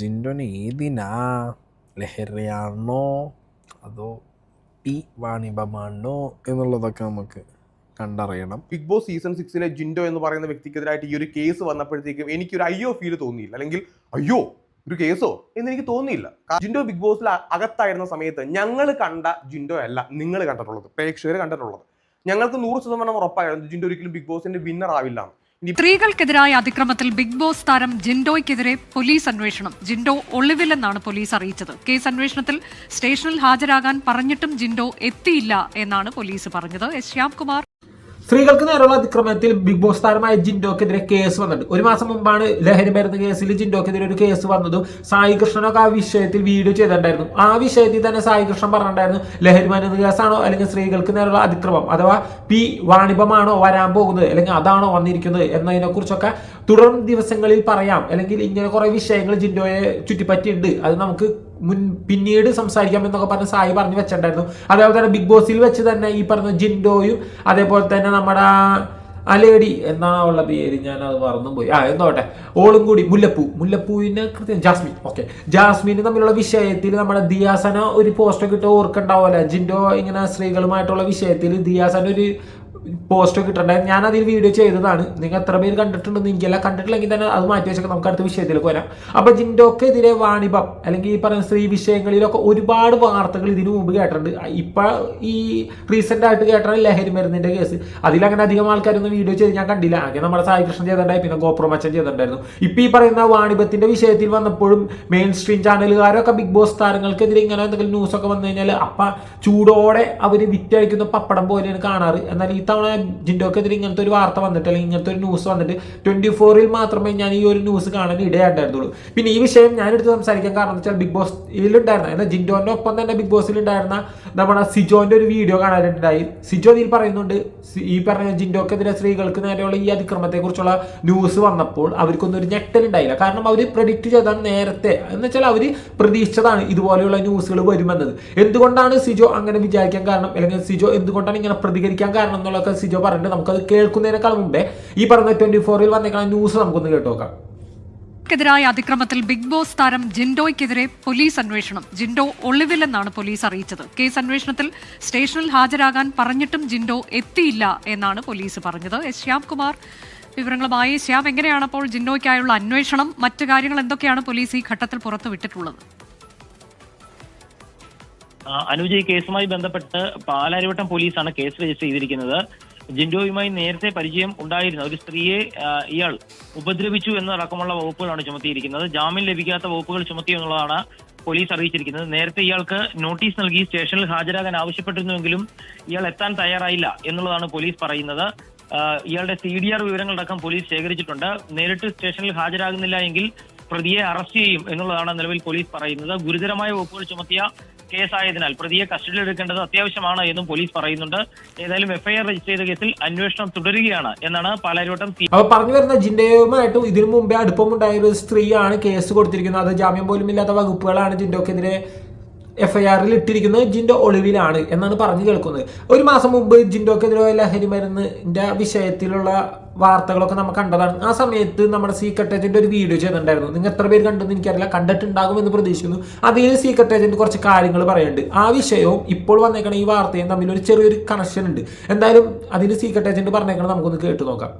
ജിൻഡോന് ഏതിനാ? ലഹരിയാണോ? അതോ ടി വാണിഭമാണോ? എന്നുള്ളതൊക്കെ നമുക്ക് കണ്ടറിയണം. ബിഗ് ബോസ് സീസൺ സിക്സിലെ ജിൻഡോ എന്ന് പറയുന്ന വ്യക്തിക്കെതിരായിട്ട് ഈ ഒരു കേസ് വന്നപ്പോഴത്തേക്കും എനിക്കൊരു അയ്യോ ഫീൽ തോന്നിയില്ല. അല്ലെങ്കിൽ അയ്യോ ഒരു കേസോ? എന്ന് എനിക്ക് തോന്നിയില്ല. ജിൻഡോ ബിഗ് ബോസിൽ അകത്തായിരുന്ന സമയത്ത് ഞങ്ങൾ കണ്ട ജിൻഡോ അല്ല നിങ്ങൾ കണ്ടിട്ടുള്ളത് പ്രേക്ഷകർ കണ്ടിട്ടുള്ളത്. ഞങ്ങൾക്ക് നൂറ് ശതമാനം ഉറപ്പായിരുന്നു ജിൻഡോ ഒരിക്കലും ബിഗ് ബോസിന്റെ വിന്നർ ആവില്ല സ്ത്രീകൾക്കെതിരായ അതിക്രമത്തിൽ ബിഗ് ബോസ് താരം ജിൻഡോയ്ക്കെതിരെ പോലീസ് അന്വേഷണം. ജിൻഡോ ഒളിവിലെന്നാണ് പോലീസ് അറിയിച്ചത്. കേസ് അന്വേഷണത്തിൽ സ്റ്റേഷനിൽ ഹാജരാകാൻ പറഞ്ഞിട്ടും ജിൻഡോ എത്തിയില്ല എന്നാണ് പോലീസ് പറഞ്ഞത്. എസ് ശ്യാംകുമാർ. സ്ത്രീകൾക്ക് നേരെയുള്ള അതിക്രമത്തിൽ ബിഗ് ബോസ് താരമായ ജിൻഡോക്കെതിരെ കേസ് വന്നിട്ടുണ്ട്. ഒരു മാസം മുമ്പാണ് ലഹരി മരുന്ന് കേസിൽ ജിൻഡോക്കെതിരെ ഒരു കേസ് വന്നതും സായി കൃഷ്ണനൊക്കെ ആ വിഷയത്തിൽ വീഡിയോ ചെയ്തിട്ടുണ്ടായിരുന്നു. ആ വിഷയത്തിൽ തന്നെ സായി കൃഷ്ണൻ പറഞ്ഞിട്ടുണ്ടായിരുന്നു ലഹരി മരുന്ന് കേസാണോ അല്ലെങ്കിൽ സ്ത്രീകൾക്ക് നേരെയുള്ള അതിക്രമം? അഥവാ പി വാണിഭമാണോ വരാൻ പോകുന്നത്? അല്ലെങ്കിൽ അതാണോ വന്നിരിക്കുന്നത്? എന്നതിനെ കുറിച്ചൊക്കെ തുടർ ദിവസങ്ങളിൽ പറയാം. അല്ലെങ്കിൽ ഇങ്ങനെ കുറെ വിഷയങ്ങൾ ജിൻഡോയെ ചുറ്റിപ്പറ്റിയുണ്ട് അത് നമുക്ക് മുൻ പിന്നീട് സംസാരിക്കാം എന്നൊക്കെ പറഞ്ഞ സായി പറഞ്ഞു വെച്ചിട്ടുണ്ടായിരുന്നു. അതേപോലെ തന്നെ ബിഗ് ബോസിൽ വെച്ച് തന്നെ ഈ പറഞ്ഞ ജിൻഡോയും അതേപോലെ തന്നെ നമ്മുടെ ആ ലേഡി എന്നാണ് ഉള്ള പേര് ഞാൻ അത് മറന്നും പോയി ആ എന്തോട്ടെ? ഓളും കൂടി മുല്ലപ്പൂ. മുല്ലപ്പൂവിനെ കൃത്യം ജാസ്മിൻ. ഓക്കെ ജാസ്മിന് തമ്മിലുള്ള വിഷയത്തിൽ നമ്മുടെ ദിയാസന ഒരു പോസ്റ്റൊക്കെ ഇട്ട് ഓർക്കുണ്ടാവുമല്ലോ ജിൻഡോ ഇങ്ങനെ സ്ത്രീകളുമായിട്ടുള്ള വിഷയത്തിൽ ദിയാസന ഒരു പോസ്റ്റ് ഒക്കെ ഇട്ടിട്ടുണ്ടായിരുന്നു ഞാൻ അതിൽ വീഡിയോ ചെയ്തതാണ്. നിങ്ങൾ എത്ര പേര് കണ്ടിട്ടുണ്ടെന്ന് എനിക്കല്ല കണ്ടിട്ടില്ലെങ്കിൽ തന്നെ അത് മാറ്റി വെച്ചൊക്കെ. നമുക്ക് അടുത്ത വിഷയത്തിലേക്ക് വരാം. അപ്പൊ ജിൻഡോക്കെതിരെ വാണിഭം അല്ലെങ്കിൽ ഈ പറയുന്ന സ്ത്രീ വിഷയങ്ങളിലൊക്കെ ഒരുപാട് വാർത്തകൾ ഇതിനു മുമ്പ് കേട്ടിട്ടുണ്ട്. ഇപ്പൊ ഈ റീസെന്റ് ആയിട്ട് കേട്ടാണ് ലഹരി മരുന്നിന്റെ കേസ് അതിലങ്ങനെ അധികം ആൾക്കാരൊന്നും വീഡിയോ ചെയ്ത് ഞാൻ കണ്ടില്ല. ആകെ നമ്മുടെ സായി കൃഷ്ണൻ ചെയ്തിട്ടുണ്ടായി പിന്നെ ഗോപ്രമച്ചൻ ചെയ്തിട്ടുണ്ടായിരുന്നു. ഇപ്പൊ ഈ പറയുന്ന വാണിഭത്തിന്റെ വിഷയത്തിൽ വന്നപ്പോഴും മെയിൻ സ്ട്രീം ചാനലുകാരൊക്കെ ബിഗ് ബോസ് താരങ്ങൾക്കെതിരെ ഇങ്ങനെ എന്തെങ്കിലും ന്യൂസ് ഒക്കെ വന്നു കഴിഞ്ഞാൽ അപ്പ ചൂടോടെ അവർ വിറ്റഴിക്കുന്ന പപ്പടം പോലെയാണ് കാണാറ്. എന്നാൽ ഈ തവണ ജിൻഡോക്കെതിരെ ഇങ്ങനത്തെ ഒരു വാർത്ത വന്നിട്ട് അല്ലെങ്കിൽ ഇങ്ങനത്തെ ഒരു ന്യൂസ് വന്നിട്ട് ട്വന്റി ഫോറിൽ മാത്രമേ ഞാൻ ഈ ഒരു ന്യൂസ് കാണാൻ ഇടയാണ്ടായിരുന്നുള്ളൂ. പിന്നെ ഈ വിഷയം ഞാൻ എടുത്ത് സംസാരിക്കാൻ കാരണം എന്ന് വെച്ചാൽ ബിഗ് ബോസിലുണ്ടായിരുന്ന എന്നാൽ ജിൻഡോന്റെ ഒപ്പം തന്നെ ബിഗ് ബോസിൽ ഉണ്ടായിരുന്ന നമ്മുടെ സിജോന്റെ ഒരു വീഡിയോ കാണാനുണ്ടായി. സിജോ ഇതിൽ പറയുന്നുണ്ട് ഈ പറഞ്ഞ ജിൻഡോക്കെതിരെ സ്ത്രീകൾക്ക് നേരെയുള്ള ഈ അതിക്രമത്തെ കുറിച്ചുള്ള ന്യൂസ് വന്നപ്പോൾ അവർക്കൊന്നും ഒരു ഞെട്ടലുണ്ടായില്ല. കാരണം അവർ പ്രഡിക്റ്റ് ചെയ്താണ് നേരത്തെ. എന്ന് വെച്ചാൽ അവർ പ്രതീക്ഷിച്ചതാണ് ഇതുപോലെയുള്ള ന്യൂസുകൾ വരുമെന്നത്. എന്തുകൊണ്ടാണ് സിജോ അങ്ങനെ വിചാരിക്കാൻ കാരണം അല്ലെങ്കിൽ സിജോ എന്തുകൊണ്ടാണ് ഇങ്ങനെ പ്രതികരിക്കാൻ കാരണം എന്നുള്ളതൊക്കെ സിജോ പറഞ്ഞിട്ട് നമുക്കത് കേൾക്കുന്നതിനേക്കാൾ മുമ്പേ ഈ പറഞ്ഞ ട്വന്റി ഫോറിൽ വന്നേക്കുന്ന ന്യൂസ് നമുക്കൊന്ന് കേട്ടോക്കാം ക്കെതിരായ അതിക്രമത്തിൽ ബിഗ് ബോസ് താരം ജിൻഡോയ്ക്കെതിരെ പോലീസ് അന്വേഷണം. ജിൻഡോ ഒളിവിലെന്നാണ് പോലീസ് അറിയിച്ചത്. കേസ് അന്വേഷണത്തിൽ സ്റ്റേഷനിൽ ഹാജരാകാൻ പറഞ്ഞിട്ടും ജിൻഡോ എത്തിയില്ല എന്നാണ് പോലീസ് പറഞ്ഞത്. എസ് ശ്യാംകുമാർ വിവരങ്ങളുമായി. ശ്യാം എങ്ങനെയാണ് അപ്പോൾ ജിൻഡോയ്ക്കായുള്ള അന്വേഷണം? മറ്റു കാര്യങ്ങൾ എന്തൊക്കെയാണ് പോലീസ് ഈ ഘട്ടത്തിൽ പുറത്തുവിട്ടിട്ടുള്ളത്? അനുജ് ഈ കേസുമായി ബന്ധപ്പെട്ട് പാലാരിവട്ടം പോലീസാണ് കേസ് രജിസ്റ്റർ ചെയ്തിരിക്കുന്നത്. ജിൻഡോയുമായി നേരത്തെ പരിചയം ഉണ്ടായിരുന്ന ഒരു സ്ത്രീയെ ഇയാൾ ഉപദ്രവിച്ചു എന്നതടക്കമുള്ള വകുപ്പുകളാണ് ചുമത്തിയിരിക്കുന്നത്. ജാമ്യം ലഭിക്കാത്ത വകുപ്പുകൾ ചുമത്തി എന്നുള്ളതാണ് പോലീസ് അറിയിച്ചിരിക്കുന്നത്. നേരത്തെ ഇയാൾക്ക് നോട്ടീസ് നൽകി സ്റ്റേഷനിൽ ഹാജരാകാൻ ആവശ്യപ്പെട്ടിരുന്നുവെങ്കിലും ഇയാൾ എത്താൻ തയ്യാറായില്ല എന്നുള്ളതാണ് പോലീസ് പറയുന്നത്. ഇയാളുടെ സി ഡി ആർ വിവരങ്ങളടക്കം പോലീസ് ശേഖരിച്ചിട്ടുണ്ട്. നേരിട്ട് സ്റ്റേഷനിൽ ഹാജരാകുന്നില്ല എങ്കിൽ പ്രതിയെ അറസ്റ്റ് ചെയ്യും എന്നുള്ളതാണ് നിലവിൽ പോലീസ് പറയുന്നത്. ഗുരുതരമായ വകുപ്പുകൾ ചുമത്തിയ കേസായതിനാൽ പ്രതിയെ കസ്റ്റഡിയിൽ എടുക്കേണ്ടത് അത്യാവശ്യമാണ് എന്നും പോലീസ് പറയുന്നുണ്ട്. ഏതായാലും എഫ്ഐആർ രജിസ്റ്റർ ചെയ്ത കേസിൽ അന്വേഷണം തുടരുകയാണ് എന്നാണ് പാലാരിവട്ടം അപ്പൊ പറഞ്ഞു വരുന്ന ജിൻഡോയുമായിട്ടും ഇതിനു മുമ്പേ അടുപ്പമുണ്ടായ ഒരു സ്ത്രീയാണ് കേസ് കൊടുത്തിരിക്കുന്നത്. അത് ജാമ്യം പോലും ഇല്ലാത്ത വകുപ്പുകളാണ് ജിൻഡോക്കെതിരെ എഫ്ഐആറിൽ ഇട്ടിരിക്കുന്നത് ജിൻഡോ ഒളിവിലാണ് എന്നാണ് പറഞ്ഞു കേൾക്കുന്നത്. ഒരു മാസം മുമ്പ് ജിൻഡോക്കെതിരെ ലഹരി മരുന്നിന്റെ വിഷയത്തിലുള്ള വാർത്തകളൊക്കെ നമ്മൾ കണ്ടതാണ്. ആ സമയത്ത് നമ്മുടെ സീക്രട്ട് ഏജന്റ് ഒരു വീഡിയോ ചെയ്തിട്ടുണ്ടായിരുന്നു. നിങ്ങൾ എത്ര പേര് കണ്ടെന്ന് എനിക്കറിയില്ല. കണ്ടിട്ടുണ്ടാകുമെന്ന് പ്രതീക്ഷിക്കുന്നു. അതിൽ സീക്രട്ട് ഏജന്റ് കുറച്ച് കാര്യങ്ങൾ പറയുന്നുണ്ട്. ആ വിഷയവും ഇപ്പോൾ വന്നേക്കണ ഈ വാർത്തയും തമ്മിൽ ഒരു ചെറിയൊരു കണക്ഷൻ ഉണ്ട്. എന്തായാലും അതിൽ സീക്രട്ട് ഏജന്റ് പറഞ്ഞേക്കണം നമുക്കൊന്ന് കേട്ട് നോക്കാം.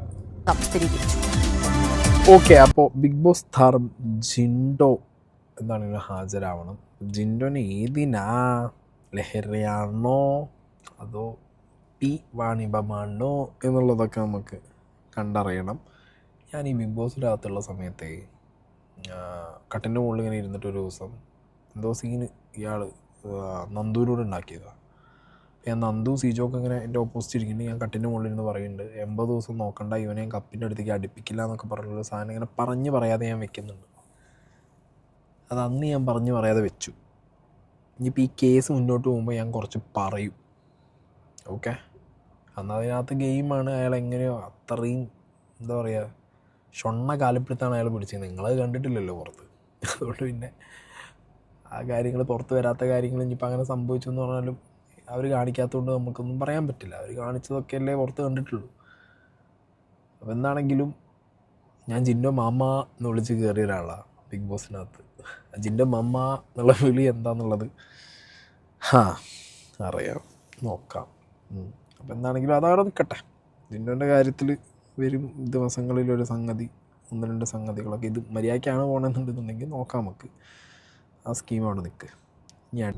ഓക്കെ അപ്പോൾ ബിഗ് ബോസ് താരം ജിൻഡോ എന്താണെങ്കിലും ഹാജരാവണം? ജിൻഡോന് ഏതിനാ? ലഹരിയാണോ അതോ പി വാണിഭമാണോ എന്നുള്ളതൊക്കെ നമുക്ക് കണ്ടറിയണം. ഞാൻ ഈ ബിഗ് ബോസിനകത്തുള്ള സമയത്തെ കട്ടിന്റെ മുകളിൽ ഇങ്ങനെ ഇരുന്നിട്ട് ഒരു ദിവസം എന്തോ സീൻ ഇയാൾ നന്ദൂരോട് ഉണ്ടാക്കിയതാണ് ഞാൻ നന്ദു സീജോക്ക് ഇങ്ങനെ എന്റെ ഓപ്പോസിറ്റ് ഇരിക്കുന്നുണ്ട്. ഞാൻ കട്ടിന്റെ മുകളിൽ ഇരുന്ന് പറയുന്നുണ്ട് എൺപത് ദിവസം നോക്കണ്ട ഇവനെ ഞാൻ കപ്പിന്റെ അടുത്തേക്ക് അടുപ്പിക്കില്ല എന്നൊക്കെ പറഞ്ഞൊരു സാധനം ഇങ്ങനെ പറഞ്ഞ് പറയാതെ ഞാൻ വെക്കുന്നുണ്ട്. അത് അന്ന് ഞാൻ പറഞ്ഞു പറയാതെ വെച്ചു. ഇനിയിപ്പോൾ ഈ കേസ് മുന്നോട്ട് പോകുമ്പോൾ ഞാൻ കുറച്ച് പറയും. ഓക്കെ അന്ന് അതിനകത്ത് ഗെയിമാണ് അയാൾ എങ്ങനെയോ അത്രയും എന്താ പറയുക ഷൊണ്ണ കാലപ്പിടുത്താണ് അയാൾ പിടിച്ചത്. നിങ്ങളത് കണ്ടിട്ടില്ലല്ലോ പുറത്ത്. അതുകൊണ്ട് പിന്നെ ആ കാര്യങ്ങൾ പുറത്ത് വരാത്ത കാര്യങ്ങൾ ഇനിയിപ്പോൾ അങ്ങനെ സംഭവിച്ചു എന്ന് പറഞ്ഞാലും അവർ കാണിക്കാത്തതുകൊണ്ട് നമുക്കൊന്നും പറയാൻ പറ്റില്ല. അവർ കാണിച്ചതൊക്കെ അല്ലേ പുറത്ത് കണ്ടിട്ടുള്ളൂ. അപ്പോൾ എന്താണെങ്കിലും ഞാൻ ജിന്നോ മാമ എന്ന് വിളിച്ച് കയറിയ ഒരാളാണ് ബിഗ് ബോസിനകത്ത് അജിന്റെ മമ്മ എന്നുള്ള വിളി എന്താന്നുള്ളത്? ഹാ അറിയാം. നോക്കാം. അപ്പം എന്താണെങ്കിലും അതവിടെ നിൽക്കട്ടെ ജിൻഡോന്റെ കാര്യത്തിൽ വരും ദിവസങ്ങളിൽ ഒരു സംഗതി ഒന്ന് രണ്ട് സംഗതികളൊക്കെ. ഇത് മര്യാദയ്ക്കാണ് പോകണമെന്നുണ്ടെന്നുണ്ടെങ്കിൽ നോക്കാം നമുക്ക്. ആ സ്കീം അവിടെ നിൽക്ക് ഞാൻ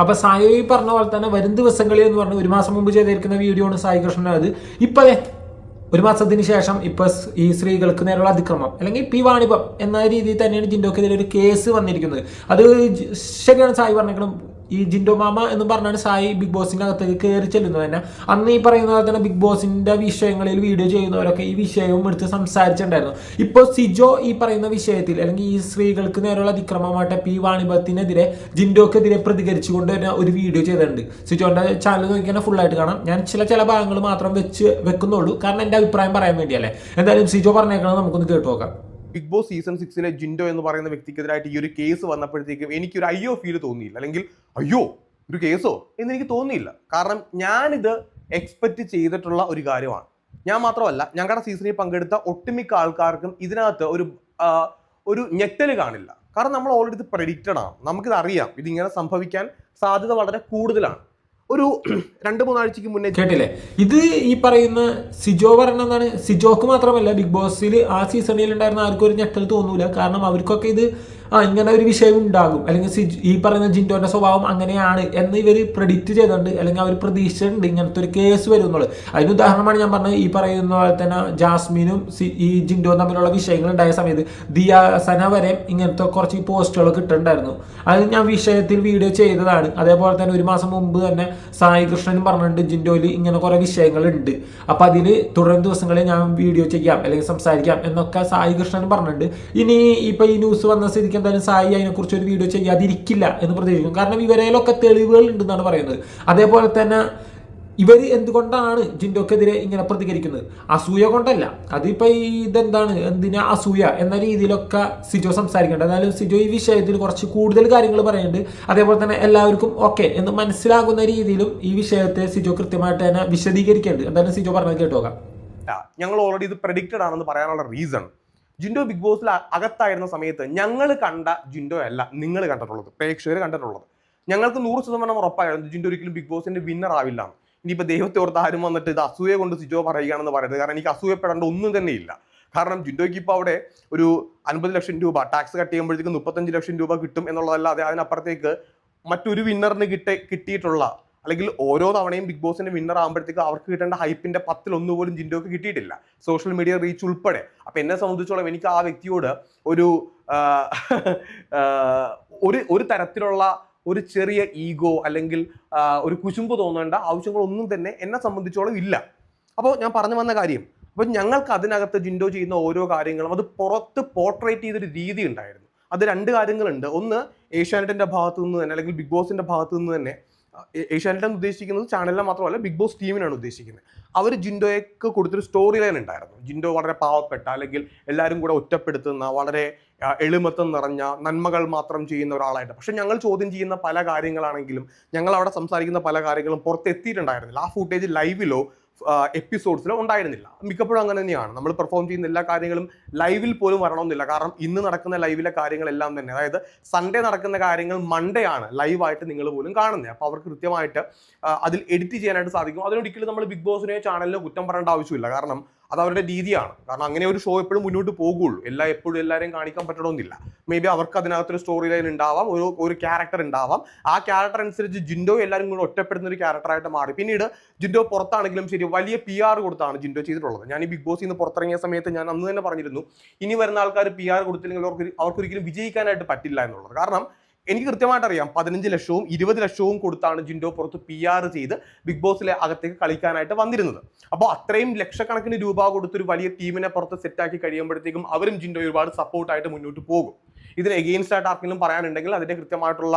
അപ്പൊ സായി ഈ പറഞ്ഞ പോലെ തന്നെ വരും ദിവസങ്ങളിൽ എന്ന് പറഞ്ഞ ഒരു മാസം മുമ്പ് ചെയ്തിരിക്കുന്ന വീഡിയോ ആണ് സായി കൃഷ്ണൻ അത്. ഇപ്പൊ ഒരു മാസത്തിന് ശേഷം ഇപ്പൊ ഈ സ്ത്രീകൾക്ക് നേരെയുള്ള അതിക്രമം അല്ലെങ്കിൽ പി വാണിഭം എന്ന രീതിയിൽ തന്നെയാണ് ജിൻഡോക്കെതിരെ ഒരു കേസ് വന്നിരിക്കുന്നത്. അത് ശരിയാണ് സായി പറഞ്ഞേക്കണം ഈ ജിൻഡോ മാമ എന്ന് പറഞ്ഞാണ് സായി ബിഗ് ബോസിന്റെ അകത്തേക്ക് കയറി ചെല്ലുന്നത് തന്നെ. അന്ന് ഈ പറയുന്ന പോലെ തന്നെ ബിഗ് ബോസിന്റെ വിഷയങ്ങളിൽ വീഡിയോ ചെയ്യുന്നവരൊക്കെ ഈ വിഷയവും എടുത്ത് സംസാരിച്ചിട്ടുണ്ടായിരുന്നു. ഇപ്പോൾ സിജോ ഈ പറയുന്ന വിഷയത്തിൽ അല്ലെങ്കിൽ ഈ സ്ത്രീകൾക്ക് നേരെയുള്ള അതിക്രമമായിട്ട് പി വാണിഭത്തിനെതിരെ ജിൻഡോക്കെതിരെ പ്രതികരിച്ചുകൊണ്ട് തന്നെ ഒരു വീഡിയോ ചെയ്തിട്ടുണ്ട്. സിജോന്റെ ചാനൽ നോക്കിയാൽ ഫുൾ ആയിട്ട് കാണാം. ഞാൻ ചില ചില ഭാഗങ്ങൾ മാത്രം വെച്ച് വെക്കുന്നുള്ളൂ. കാരണം എന്റെ അഭിപ്രായം പറയാൻ വേണ്ടിയല്ലേ. എന്തായാലും സിജോ പറഞ്ഞേക്കണം നമുക്കൊന്ന് കേട്ടു നോക്കാം. ബിഗ് ബോസ് സീസൺ സിക്സിലെ ജിൻഡോ എന്ന് പറയുന്ന വ്യക്തിക്കെതിരായിട്ട് ഈ ഒരു കേസ് വന്നപ്പോഴത്തേക്കും എനിക്കൊരു അയ്യോ ഫീൽ തോന്നിയില്ല. അല്ലെങ്കിൽ അയ്യോ ഒരു കേസോ എന്ന് എനിക്ക് തോന്നിയില്ല. കാരണം ഞാനിത് എക്സ്പെക്റ്റ് ചെയ്തിട്ടുള്ള ഒരു കാര്യമാണ്. ഞാൻ മാത്രമല്ല ഞങ്ങളുടെ സീസണിൽ പങ്കെടുത്ത ഒട്ടുമിക്ക ആൾക്കാർക്കും ഇതിനകത്ത് ഒരു ഒരു ഞെട്ടൽ കാണില്ല. കാരണം നമ്മൾ ഓൾറെഡി ഇത് പ്രഡിക്റ്റഡ് ആണ്. നമുക്കിത് അറിയാം. ഇതിങ്ങനെ സംഭവിക്കാൻ സാധ്യത വളരെ കൂടുതലാണ്. ഒരു രണ്ട് മൂന്നാഴ്ചക്ക് മുന്നേ കേട്ടില്ലേ? ഇത് ഈ പറയുന്ന സിജോ പറയണെന്നാണ് സിജോക്ക് മാത്രമല്ല ബിഗ് ബോസിൽ ആ സീസണിൽ ഉണ്ടായിരുന്ന ആർക്കും ഒരു ഞെട്ടൽ തോന്നൂല. കാരണം അവർക്കൊക്കെ ഇത് ആ ഇങ്ങനെ ഒരു വിഷയം ഉണ്ടാകും. അല്ലെങ്കിൽ ഈ പറയുന്ന ജിൻഡോന്റെ സ്വഭാവം അങ്ങനെയാണ് എന്ന് ഇവർ പ്രഡിക്റ്റ് ചെയ്തിട്ടുണ്ട് അല്ലെങ്കിൽ അവർ പ്രതീക്ഷിച്ചിട്ടുണ്ട് ഇങ്ങനത്തെ ഒരു കേസ് വരും എന്നുള്ളത്. അതിന് ഉദാഹരണമാണ് ഞാൻ പറഞ്ഞത് ഈ പറയുന്ന പോലെ തന്നെ ജാസ്മിനും ഈ ജിൻഡോയും തമ്മിലുള്ള വിഷയങ്ങൾ ഉണ്ടായ സമയത്ത് ദിയാസന വരെ ഇങ്ങനത്തെ കുറച്ച് പോസ്റ്റുകളൊക്കെ ഇട്ടിട്ടുണ്ടായിരുന്നു അത് ഞാൻ വിഷയത്തിൽ വീഡിയോ ചെയ്തതാണ്. അതേപോലെ തന്നെ ഒരു മാസം മുമ്പ് തന്നെ സായി കൃഷ്ണനും പറഞ്ഞിട്ടുണ്ട് ജിൻഡോയിൽ ഇങ്ങനെ കുറെ വിഷയങ്ങളുണ്ട്. അപ്പൊ അതിൽ തുടരും ദിവസങ്ങളിൽ ഞാൻ വീഡിയോ ചെയ്യാം അല്ലെങ്കിൽ സംസാരിക്കാം എന്നൊക്കെ സായി കൃഷ്ണൻ പറഞ്ഞിട്ടുണ്ട്. ഇനി ഇപ്പൊ ഈ ന്യൂസ് വന്ന സ്ഥിതിക്ക് എന്തായാലും സായി അതിനെക്കുറിച്ച് ഒരു വീഡിയോ ചെയ്യാതിരിക്കില്ല എന്ന് പ്രതീക്ഷിക്കും. കാരണം ഇവരേലൊക്കെ തെളിവുകൾ ഉണ്ടെന്നാണ് പറയുന്നത്. അതേപോലെ തന്നെ ഇവർ എന്തുകൊണ്ടാണ് ജിൻഡോക്കെതിരെ ഇങ്ങനെ പ്രതികരിക്കുന്നത്? അസൂയ കൊണ്ടല്ല. അതിപ്പോൾ ഇതെന്താണ്? എന്തിനാ അസൂയ എന്ന രീതിയിലൊക്കെ സിജോ സംസാരിക്കേണ്ടത് എന്നാലും സിജോ ഈ വിഷയത്തിൽ കുറച്ച് കൂടുതൽ കാര്യങ്ങൾ പറയുന്നുണ്ട്. അതേപോലെ തന്നെ എല്ലാവർക്കും ഓക്കെ എന്ന് മനസ്സിലാകുന്ന രീതിയിലും ഈ വിഷയത്തെ സിജോ കൃത്യമായിട്ട് തന്നെ വിശദീകരിക്കേണ്ടത് എന്തായാലും സിജോ പറഞ്ഞത് കേട്ടോക്കാം ഞങ്ങൾ ഓൾറെഡി ഇത് പ്രഡിക്റ്റഡ് ആണെന്ന് പറയാനുള്ള റീസൺ ജിൻഡോ ബിഗ് ബോസിൽ അകത്തായിരുന്ന സമയത്ത് ഞങ്ങൾ കണ്ട ജിൻഡോ അല്ല നിങ്ങൾ കണ്ടിട്ടുള്ളത് പ്രേക്ഷകർ കണ്ടിട്ടുള്ളത്. ഞങ്ങൾക്ക് നൂറ് ശതമാനം ഉറപ്പായിരുന്നു ജിൻഡോ ഒരിക്കലും ബിഗ് ബോസിന്റെ വിന്നർ ആവില്ല ഇനിയിപ്പോൾ ഇനിയിപ്പോ ദൈവത്തെ ഓർത്ത് ആരും വന്നിട്ട് ഇത് അസൂയ കൊണ്ട് സിജോ പറയുകയാണെന്ന് പറയുന്നത് കാരണം എനിക്ക് അസൂയപ്പെടേണ്ട ഒന്നും തന്നെ ഇല്ല. കാരണം ജിൻഡോയ്ക്ക് ഇപ്പോൾ അവിടെ ഒരു അൻപത് ലക്ഷം രൂപ ടാക്സ് കട്ട് ചെയ്യുമ്പോഴത്തേക്ക് മുപ്പത്തഞ്ച് ലക്ഷം രൂപ കിട്ടും എന്നുള്ളതല്ലാതെ അതിനപ്പുറത്തേക്ക് മറ്റൊരു വിന്നറിന് കിട്ട കിട്ടിയിട്ടുള്ള അല്ലെങ്കിൽ ഓരോ തവണയും ബിഗ് ബോസിന്റെ വിന്നർ ആകുമ്പോഴത്തേക്ക് അവർക്ക് കിട്ടേണ്ട ഹൈപ്പിന്റെ പത്തിൽ ഒന്ന് പോലും ജിൻഡോക്ക് കിട്ടിയിട്ടില്ല. സോഷ്യൽ മീഡിയ റീച്ച് ഉൾപ്പെടെ. അപ്പൊ എന്നെ സംബന്ധിച്ചോളം എനിക്ക് ആ വ്യക്തിയോട് ഒരു ഒരു ഒരു തരത്തിലുള്ള ഒരു ചെറിയ ഈഗോ അല്ലെങ്കിൽ ഒരു കുശുമ്പ് തോന്നേണ്ട ആവശ്യങ്ങളൊന്നും തന്നെ എന്നെ സംബന്ധിച്ചോളം ഇല്ല. അപ്പോൾ ഞാൻ പറഞ്ഞു വന്ന കാര്യം അപ്പോൾ ഞങ്ങൾക്ക് അതിനകത്ത് ജിൻഡോ ചെയ്യുന്ന ഓരോ കാര്യങ്ങളും അത് പുറത്ത് പോർട്രേറ്റ് ചെയ്തൊരു രീതി ഉണ്ടായിരുന്നു. അത് രണ്ട് കാര്യങ്ങളുണ്ട്. ഒന്ന് ഏഷ്യാനെറ്റിന്റെ ഭാഗത്തു നിന്ന് തന്നെ അല്ലെങ്കിൽ ബിഗ് ബോസിന്റെ ഭാഗത്തു നിന്ന് തന്നെ ഏഷ്യാനെറ്റ് എന്ന് ഉദ്ദേശിക്കുന്നത് ചാനലിനെ മാത്രമല്ല ബിഗ് ബോസ് ടീമിനാണ് ഉദ്ദേശിക്കുന്നത്. അവർ ജിൻഡോയ്ക്ക് കൊടുത്തൊരു സ്റ്റോറി ലൈൻ ഉണ്ടായിരുന്നു. ജിൻഡോ വളരെ പാവപ്പെട്ട അല്ലെങ്കിൽ എല്ലാവരും കൂടെ ഒറ്റപ്പെടുത്തുന്ന വളരെ എളിമത്വം നിറഞ്ഞ നന്മകൾ മാത്രം ചെയ്യുന്ന ഒരാളായിട്ട്. പക്ഷെ ഞങ്ങൾ ചോദ്യം ചെയ്യുന്ന പല കാര്യങ്ങളാണെങ്കിലും ഞങ്ങൾ അവിടെ സംസാരിക്കുന്ന പല കാര്യങ്ങളും പുറത്തെത്തിയിട്ടുണ്ടായിരുന്നില്ല. ആ ഫുട്ടേജ് ലൈവിലോ എപ്പിസോഡ്സിലോ ഉണ്ടായിരുന്നില്ല. മിക്കപ്പോഴും അങ്ങനെ തന്നെയാണ്. നമ്മൾ പെർഫോം ചെയ്യുന്ന എല്ലാ കാര്യങ്ങളും ലൈവിൽ പോലും വരണമെന്നില്ല. കാരണം ഇന്ന് നടക്കുന്ന ലൈവിലെ കാര്യങ്ങളെല്ലാം തന്നെ അതായത് സൺഡേ നടക്കുന്ന കാര്യങ്ങൾ മൺഡേ ആണ് ലൈവായിട്ട് നിങ്ങൾ പോലും കാണുന്നത്. അപ്പോൾ അവർക്ക് കൃത്യമായിട്ട് അതിൽ എഡിറ്റ് ചെയ്യാനായിട്ട് സാധിക്കും. അതിനൊരിക്കലും നമ്മൾ ബിഗ് ബോസിനെയോ ചാനലിനോ കുറ്റം പറയേണ്ട ആവശ്യമില്ല. കാരണം അത് അവരുടെ രീതിയാണ്. കാരണം അങ്ങനെ ഒരു ഷോ എപ്പോഴും മുന്നോട്ട് പോകുള്ളൂ. എല്ലാ എപ്പോഴും എല്ലാവരെയും കാണിക്കാൻ പറ്റണമെന്നില്ല. മേ ബി അവർക്ക് അതിനകത്തൊരു സ്റ്റോറി ലൈൻ ഉണ്ടാവാം ഒരു ഒരു ക്യാരക്ടർ ഉണ്ടാവാം. ആ ക്യാരക്ടർ അനുസരിച്ച് ജിൻഡോ എല്ലാവരും കൂടെ ഒറ്റപ്പെടുന്ന ഒരു ക്യാരക്ടറായിട്ട് മാറി. പിന്നീട് ജിൻഡോ പുറത്താണെങ്കിലും ശരി വലിയ പി ആർ കൊടുത്താണ് ജിൻഡോ ചെയ്തിട്ടുള്ളത്. ഞാൻ ഈ ബിഗ് ബോസിൽ നിന്ന് പുറത്തിറങ്ങിയ സമയത്ത് ഞാൻ അന്ന് തന്നെ പറഞ്ഞിരുന്നു ഇനി വരുന്ന ആൾക്കാർ പി ആർ കൊടുത്തില്ലെങ്കിൽ അവർക്ക് അവർക്കൊരിക്കലും വിജയിക്കാനായിട്ട് പറ്റില്ല എന്നുള്ളത്. കാരണം എനിക്ക് കൃത്യമായിട്ട് അറിയാം. പതിനഞ്ച് ലക്ഷവും ഇരുപത് ലക്ഷവും കൊടുത്താണ് ജിൻഡോ പുറത്ത് പി ആർ ചെയ്ത് ബിഗ് ബോസിലെ അകത്തേക്ക് കളിക്കാനായിട്ട് വന്നിരുന്നത്. അപ്പോൾ അത്രയും ലക്ഷക്കണക്കിന് രൂപ കൊടുത്തൊരു വലിയ ടീമിനെ പുറത്ത് സെറ്റാക്കി കഴിയുമ്പോഴത്തേക്കും അവരും ജിൻഡോ ഒരുപാട് സപ്പോർട്ടായിട്ട് മുന്നോട്ട് പോകും. ഇതിന് എഗെയിൻസ്റ്റ് ആയിട്ട് ആർക്കെങ്കിലും പറയാനുണ്ടെങ്കിൽ അതിന്റെ കൃത്യമായിട്ടുള്ള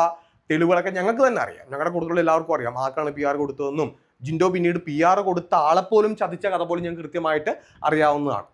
തെളിവുകളൊക്കെ ഞങ്ങൾക്ക് തന്നെ അറിയാം. ഞങ്ങളുടെ കൂടുതലുള്ള എല്ലാവർക്കും അറിയാം. ആർക്കാണ് പി ആർ കൊടുത്തതെന്നും ജിൻഡോ പിന്നീട് പി ആർ കൊടുത്ത ആളെപ്പോലും ചതിച്ച കഥ പോലും ഞങ്ങൾക്ക് കൃത്യമായിട്ട് അറിയാവുന്നതാണ്.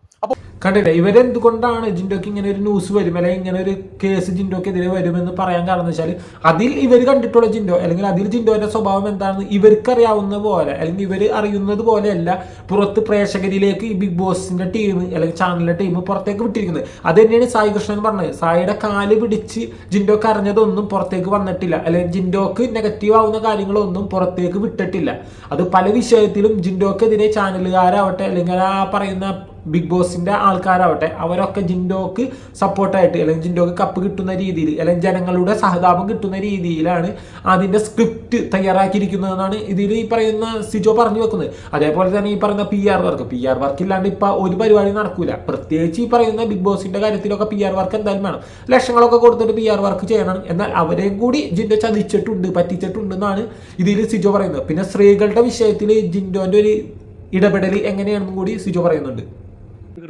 കണ്ടില്ലേ? ഇവരെന്തുകൊണ്ടാണ് ജിൻഡോക്ക് ഇങ്ങനെ ഒരു ന്യൂസ് വരും? അല്ലെങ്കിൽ ഇങ്ങനെ ഒരു കേസ് ജിൻഡോക്കെതിരെ വരുമെന്ന് പറയാൻ കാരണം വെച്ചാൽ അതിൽ ഇവർ കണ്ടിട്ടുള്ള ജിൻഡോ അല്ലെങ്കിൽ അതിൽ ജിൻഡോന്റെ സ്വഭാവം എന്താണെന്ന് ഇവർക്കറിയാവുന്ന പോലെ അല്ലെങ്കിൽ ഇവർ അറിയുന്നത് പോലെയല്ല പുറത്ത് പ്രേക്ഷകരിലേക്ക് ഈ ബിഗ് ബോസിന്റെ ടീം അല്ലെങ്കിൽ ചാനലിന്റെ ടീം പുറത്തേക്ക് വിട്ടിരിക്കുന്നത്. അത് തന്നെയാണ് സായി കൃഷ്ണൻ പറഞ്ഞത്. സായിയുടെ കാൽ പിടിച്ച് ജിൻഡോക്ക് അറിഞ്ഞതൊന്നും പുറത്തേക്ക് വന്നിട്ടില്ല. അല്ലെങ്കിൽ ജിൻഡോക്ക് നെഗറ്റീവ് ആവുന്ന കാര്യങ്ങളൊന്നും പുറത്തേക്ക് വിട്ടിട്ടില്ല. അത് പല വിഷയത്തിലും ജിൻഡോക്കെതിരെ ചാനലുകാരാവട്ടെ അല്ലെങ്കിൽ ആ പറയുന്ന ബിഗ് ബോസിന്റെ ആൾക്കാരാവട്ടെ അവരൊക്കെ ജിൻഡോക്ക് സപ്പോർട്ടായിട്ട് അല്ലെങ്കിൽ ജിൻഡോക്ക് കപ്പ് കിട്ടുന്ന രീതിയിൽ അല്ലെങ്കിൽ ജനങ്ങളുടെ സഹതാപം കിട്ടുന്ന രീതിയിലാണ് അതിന്റെ സ്ക്രിപ്റ്റ് തയ്യാറാക്കിയിരിക്കുന്നതെന്നാണ് ഇതിൽ ഈ പറയുന്ന സിജോ പറഞ്ഞു വെക്കുന്നത്. അതേപോലെ തന്നെ ഈ പറയുന്ന P R work P R work ഇല്ലാണ്ട് ഇപ്പൊ ഒരു പരിപാടി നടക്കില്ല പ്രത്യേകിച്ച് ഈ പറയുന്ന ബിഗ് ബോസിന്റെ കാര്യത്തിലൊക്കെ പി ആർ വർക്ക് എന്തായാലും വേണം. ലക്ഷങ്ങളൊക്കെ കൊടുത്തിട്ട് പി ആർ വർക്ക് ചെയ്യണം. എന്നാൽ അവരെയും കൂടി ജിൻഡോ ചതിച്ചിട്ടുണ്ട് പറ്റിച്ചിട്ടുണ്ട് എന്നാണ് ഇതിൽ സിജോ പറയുന്നത്. പിന്നെ സ്ത്രീകളുടെ വിഷയത്തിൽ ജിൻഡോന്റെ ഒരു ഇടപെടൽ എങ്ങനെയാണെന്നും കൂടി സിജോ പറയുന്നുണ്ട്.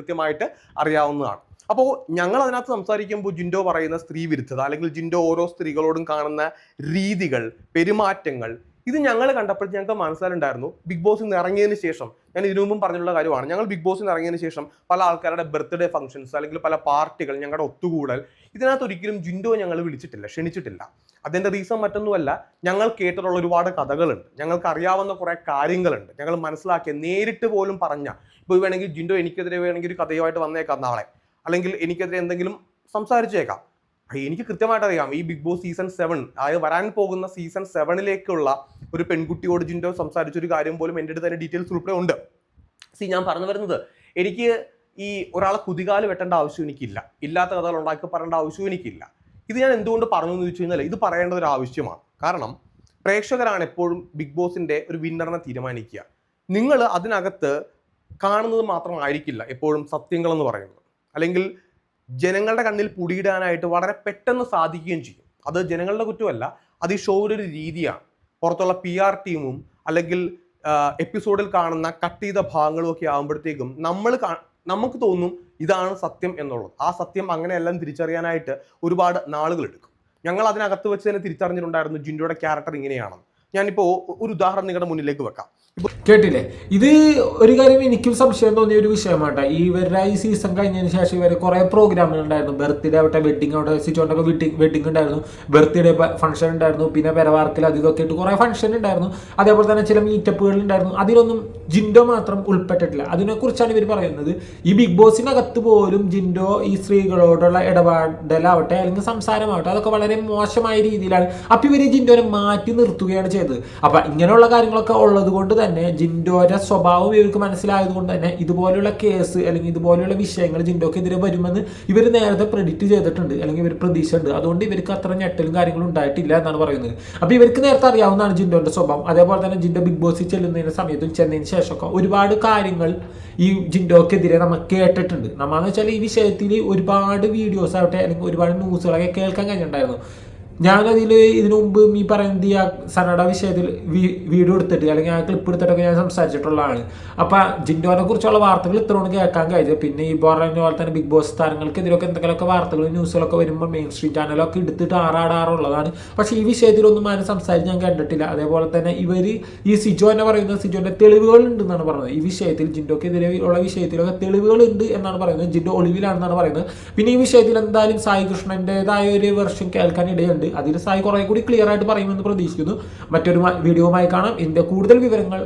കൃത്യമായിട്ട് അറിയാവുന്നതാണ്. അപ്പോൾ ഞങ്ങൾ അതിനകത്ത് സംസാരിക്കുമ്പോൾ ജിൻഡോ പറയുന്ന സ്ത്രീ വിരുദ്ധത അല്ലെങ്കിൽ ജിൻഡോ ഓരോ സ്ത്രീകളോടും കാണുന്ന രീതികൾ പെരുമാറ്റങ്ങൾ ഇത് ഞങ്ങൾ കണ്ടപ്പോൾ ഞങ്ങൾക്ക് മനസ്സിലായിട്ടുണ്ടായിരുന്നു ബിഗ് ബോസിൽ നിന്ന് ഇറങ്ങിയതിന് ശേഷം ഞാൻ ഇതിനു മുമ്പും പറഞ്ഞുള്ള കാര്യമാണ്. ഞങ്ങൾ ബിഗ് ബോസിൽ നിന്ന് ഇറങ്ങിയതിന് ശേഷം പല ആൾക്കാരുടെ ബർത്ത്ഡേ ഫംഗ്ഷൻസ് അല്ലെങ്കിൽ പല പാർട്ടികൾ ഞങ്ങളുടെ ഒത്തുകൂടൽ ഇതിനകത്ത് ഒരിക്കലും ജിൻഡോ ഞങ്ങൾ വിളിച്ചിട്ടില്ല ക്ഷണിച്ചിട്ടില്ല. അതിന്റെ റീസൺ മറ്റൊന്നുമല്ല ഞങ്ങൾ കേട്ടിട്ടുള്ള ഒരുപാട് കഥകളുണ്ട്. ഞങ്ങൾക്ക് അറിയാവുന്ന കുറേ കാര്യങ്ങളുണ്ട്. ഞങ്ങൾ മനസ്സിലാക്കിയ നേരിട്ട് പോലും പറഞ്ഞ ഇപ്പോൾ വേണമെങ്കിൽ ജിൻഡോ എനിക്കെതിരെ വേണമെങ്കിൽ ഒരു കഥയുമായിട്ട് വന്നേക്കാം നാളെ. അല്ലെങ്കിൽ എനിക്കെതിരെ എന്തെങ്കിലും സംസാരിച്ചേക്കാം. എനിക്ക് കൃത്യമായിട്ട് അറിയാം ഈ ബിഗ് ബോസ് സീസൺ സെവൻ അതായത് വരാൻ പോകുന്ന സീസൺ സെവനിലേക്കുള്ള ഒരു പെൺകുട്ടിയോട് ജിൻഡോ സംസാരിച്ച ഒരു കാര്യം പോലും എന്റെ അടുത്ത് തന്നെ ഡീറ്റെയിൽസ് ഉൾപ്പെടെ ഉണ്ട്. സി ഞാൻ പറഞ്ഞു വരുന്നത് എനിക്ക് ഈ ഒരാളെ കുതികാൽ വെട്ടേണ്ട ആവശ്യം എനിക്കില്ല. ഇല്ലാത്ത കഥകൾ ഉണ്ടാക്കി പറയേണ്ട ആവശ്യം എനിക്കില്ല. ഇത് ഞാൻ എന്തുകൊണ്ട് പറഞ്ഞു എന്ന് ചോദിച്ചു കഴിഞ്ഞാൽ ഇത് പറയേണ്ട ഒരു ആവശ്യമാണ്. കാരണം പ്രേക്ഷകരാണ് എപ്പോഴും ബിഗ് ബോസിന്റെ ഒരു വിന്നറിനെ തീരുമാനിക്കുക. നിങ്ങൾ അതിനകത്ത് കാണുന്നത് മാത്രമായിരിക്കില്ല എപ്പോഴും സത്യങ്ങളെന്ന് പറയുന്നത്. അല്ലെങ്കിൽ ജനങ്ങളുടെ കണ്ണിൽ പുടിയിടാനായിട്ട് വളരെ പെട്ടെന്ന് സാധിക്കുകയും ചെയ്യും. അത് ജനങ്ങളുടെ കുറ്റമല്ല അത് ഈ ഷോയുടെ ഒരു രീതിയാണ്. പുറത്തുള്ള പി ആർ ടീമും അല്ലെങ്കിൽ എപ്പിസോഡിൽ കാണുന്ന കട്ട് ചെയ്ത ഭാഗങ്ങളും ഒക്കെ ആകുമ്പോഴത്തേക്കും നമ്മൾ നമുക്ക് തോന്നും ഇതാണ് സത്യം എന്നുള്ളത്. ആ സത്യം അങ്ങനെയെല്ലാം തിരിച്ചറിയാനായിട്ട് ഒരുപാട് നാളുകൾ എടുക്കും. ഞങ്ങൾ അതിനകത്ത് വെച്ച് തന്നെ തിരിച്ചറിഞ്ഞിട്ടുണ്ടായിരുന്നു ജിൻഡോയുടെ ക്യാരക്ടർ ഇങ്ങനെയാണെന്ന്. ഞാനിപ്പോൾ ഒരു ഉദാഹരണം നിങ്ങളുടെ മുന്നിലേക്ക് വെക്കാം. കേട്ടില്ലേ? ഇത് ഒരു കാര്യം എനിക്കും സംശയം തോന്നിയ ഒരു വിഷയമാട്ടെ. ഇവരുടെ ഈ സീസൺ കഴിഞ്ഞതിന് ശേഷം ഇവർ കുറെ പ്രോഗ്രാമുകൾ ഉണ്ടായിരുന്നു. ബർത്ത്ഡേ ആവട്ടെ വെഡിങ് ആവട്ടെ സിറ്റോണ്ടൊക്കെ വെഡിങ് വെഡിങ് ഉണ്ടായിരുന്നു. ബർത്ത്ഡേ ഫംഗ്ഷൻ ഉണ്ടായിരുന്നു. പിന്നെ പെരവാർക്കിൽ അത് ആയിട്ട് കുറെ ഫംഗ്ഷൻ ഉണ്ടായിരുന്നു. അതേപോലെ തന്നെ ചില മീറ്റപ്പുകൾ ഉണ്ടായിരുന്നു. അതിലൊന്നും ജിൻഡോ മാത്രം ഉൾപ്പെട്ടിട്ടില്ല. അതിനെക്കുറിച്ചാണ് ഇവർ പറയുന്നത്. ഈ ബിഗ് ബോസിനകത്ത് പോലും ജിൻഡോ ഈ സ്ത്രീകളോടുള്ള ഇടപാടലാവട്ടെ അല്ലെങ്കിൽ സംസാരമാവട്ടെ അതൊക്കെ വളരെ മോശമായ രീതിയിലാണ്. അപ്പൊ ഇവർ ജിൻഡോനെ മാറ്റി നിർത്തുകയാണ് ചെയ്തത്. അപ്പൊ ഇങ്ങനെയുള്ള കാര്യങ്ങളൊക്കെ ഉള്ളത് കൊണ്ട് തന്നെ ജിൻഡോയുടെ സ്വഭാവം ഇവർക്ക് മനസ്സിലായത് കൊണ്ട് തന്നെ ഇതുപോലെയുള്ള കേസ് അല്ലെങ്കിൽ ഇതുപോലെയുള്ള വിഷയങ്ങൾ ജിൻഡോക്കെതിരെ വരുമെന്ന് ഇവർ നേരത്തെ പ്രെഡിക്റ്റ് ചെയ്തിട്ടുണ്ട് അല്ലെങ്കിൽ ഇവർ പ്രതീക്ഷ ഉണ്ട് അതുകൊണ്ട് ഇവർക്ക് അത്ര ഞെട്ടലും കാര്യങ്ങളും ഉണ്ടായിട്ടില്ല എന്നാണ് പറയുന്നത്. അപ്പോൾ ഇവർക്ക് നേരത്തെ അറിയാവുന്നതാണ് ജിൻഡോന്റെ സ്വഭാവം. അതേപോലെ തന്നെ ജിൻഡോ ബിഗ് ബോസിൽ ചെല്ലുന്നതിന് സമയത്തും ചെന്നതിന് ശേഷമൊക്കെ ഒരുപാട് കാര്യങ്ങൾ ഈ ജിൻഡോക്കെതിരെ നമ്മൾ കേട്ടിട്ടുണ്ട്. നമ്മളെന്ന് വെച്ചാൽ ഈ വിഷയത്തിൽ ഒരുപാട് വീഡിയോസ് ആവട്ടെ അല്ലെങ്കിൽ ഒരുപാട് ന്യൂസുകളൊക്കെ കേൾക്കാൻ കഴിഞ്ഞിട്ടുണ്ടായിരുന്നു. ഞാനതിൽ ഇതിനു മുമ്പ് ഈ പറയുന്നത് ഈ ആ സനഡ വിഷയത്തിൽ വീഡിയോ എടുത്തിട്ട് അല്ലെങ്കിൽ ആ ക്ലിപ്പ് എടുത്തിട്ടൊക്കെ ഞാൻ സംസാരിച്ചിട്ടുള്ളതാണ്. അപ്പം ജിൻഡോനെ കുറിച്ചുള്ള വാർത്തകൾ ഇത്രയോണം കേൾക്കാൻ കഴിഞ്ഞത്. പിന്നെ ഈ പറഞ്ഞ പോലെ തന്നെ ബിഗ് ബോസ് താരങ്ങൾക്ക് ഇതിലൊക്കെ എന്തെങ്കിലുമൊക്കെ വാർത്തകൾ ന്യൂസുകളൊക്കെ വരുമ്പോൾ മെയിൻ സ്ട്രീം ചാനലൊക്കെ എടുത്തിട്ട് ആറാടാറുള്ളതാണ്. പക്ഷേ ഈ വിഷയത്തിലൊന്നും ആരും സംസാരിച്ച് ഞാൻ കണ്ടിട്ടില്ല. അതേപോലെ തന്നെ ഇവർ ഈ സിജോ എന്ന് പറയുന്നത് സിജോന്റെ തെളിവുകൾ ഉണ്ടെന്നാണ് പറയുന്നത്. ഈ വിഷയത്തിൽ ജിൻഡോക്കെതിരെ ഉള്ള വിഷയത്തിലൊക്കെ തെളിവുകൾ ഉണ്ട് എന്നാണ് പറയുന്നത്. ജിൻഡോ ഒളിവിലാണെന്നാണ് പറയുന്നത്. പിന്നെ ഈ വിഷയത്തിൽ എന്തായാലും സായി കൃഷ്ണന്റെതായ ഒരു വർഷം കേൾക്കാൻ ഇടയുണ്ട്. അതിൽ സായി കുറെ കൂടി ക്ലിയർ ആയിട്ട് പറയുമെന്ന് പ്രതീക്ഷിക്കുന്നു. മറ്റൊരു വീഡിയോവുമായി കാണാം. ഇതിന്റെ കൂടുതൽ വിവരങ്ങൾ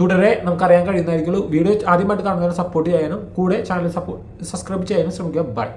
തുടരെ നമുക്കറിയാൻ കഴിയുന്നതായിരിക്കുള്ളൂ. വീഡിയോ ആദ്യമായിട്ട് കാണുന്നവരെ സപ്പോർട്ട് ചെയ്യാനും കൂടെ ചാനൽ സപ്പോർട്ട് സബ്സ്ക്രൈബ് ചെയ്യാനും ശ്രമിക്കുക. ബൈ